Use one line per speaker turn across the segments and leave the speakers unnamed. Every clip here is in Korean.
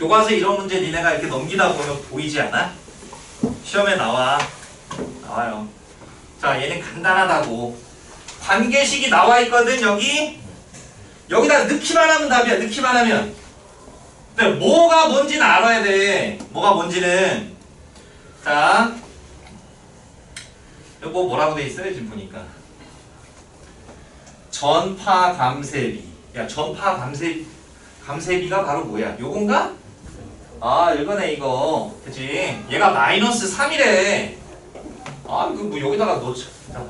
교과서에 이런 문제 니네가 이렇게 넘기다 보면 보이지 않아? 시험에 나와. 나와요. 자, 얘는 간단하다고. 관계식이 나와 있거든, 여기. 여기다 넣기만 하면 답이야, 넣기만 하면. 근데 뭐가 뭔지는 알아야 돼. 뭐가 뭔지는. 자. 이거 뭐라고 돼 있어요, 지금 보니까. 전파 감세비. 야, 전파 감세, 감세비가 바로 뭐야? 요건가? 아, 이거네, 이거. 그치? 얘가 마이너스 3이래. 아, 이거 뭐 여기다가 넣자. 자.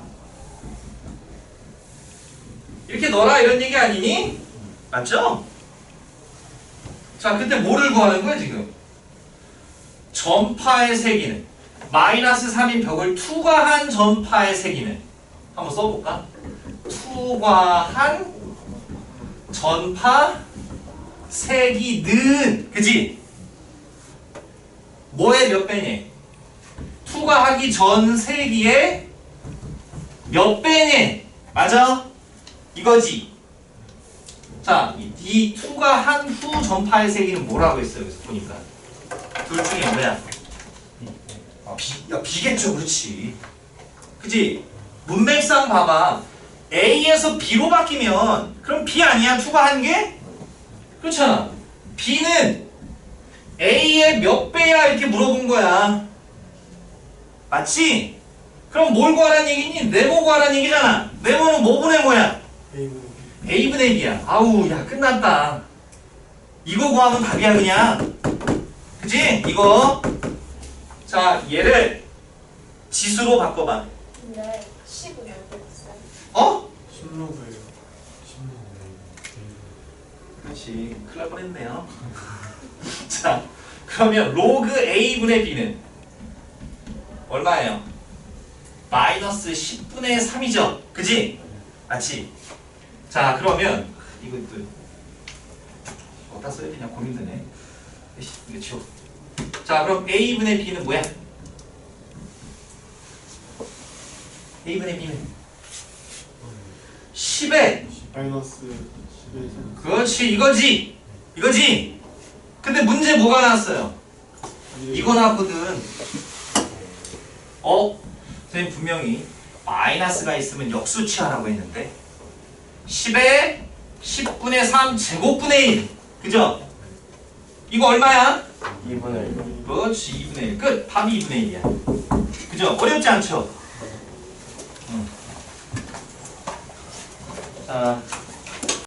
이렇게 넣어라, 이런 얘기 아니니? 맞죠? 자, 그때 뭐를 구하는 거야, 지금? 전파의 세기는 마이너스 3인 벽을 투과한 전파의 세기는 한번 써볼까? 투과한 전파 세기는 그지? 뭐의 몇 배니? 투과하기 전 세기의 몇 배니? 맞아? 이거지? 자, 이, 이 투과한 후 전파의 세기는 뭐라고 했어요? 여기서 보니까 둘 중에 뭐야? 아, 비, 야, 비겠죠, 그렇지. 그지? 문맥상 봐봐. A에서 B로 바뀌면, 그럼 B 아니야, 투과한 게? 그렇잖아. B는 A의 몇 배야? 이렇게 물어본 거야. 맞지? 그럼 뭘 구하라는 얘기니? 네모 구하라는 얘기잖아. 네모는 뭐분의 뭐야? A분의 B야. 아우, 야, 끝났다. 이거 구하면 답이야, 그냥. 그지? 이거. 자, 얘를 지수로 바꿔봐.
근데 10은 어디 있어요?
어?
16을
그렇지. 큰일 날 뻔했네요. 자, 그러면 로그 A분의 B는 얼마예요? 마이너스 10분의 3이죠. 그지? 맞지? 자, 그러면 이것도 어디다 써야 되냐 고민되네. 이거 지워. 자, 그럼 A분의 B는 뭐야? A분의 B는 10에
마이너스 10에서
그렇지 이거지! 이거지! 근데 문제 뭐가 나왔어요? 이거 나왔거든. 어? 선생님 분명히 마이너스가 있으면 역수치하라고 했는데? 10에 10분의 3 제곱분의 1 그죠? 이거 얼마야?
2분의 1
그렇지 2분의 1 끝! 답이 2분의 1이야. 그죠? 어렵지 않죠? 응. 자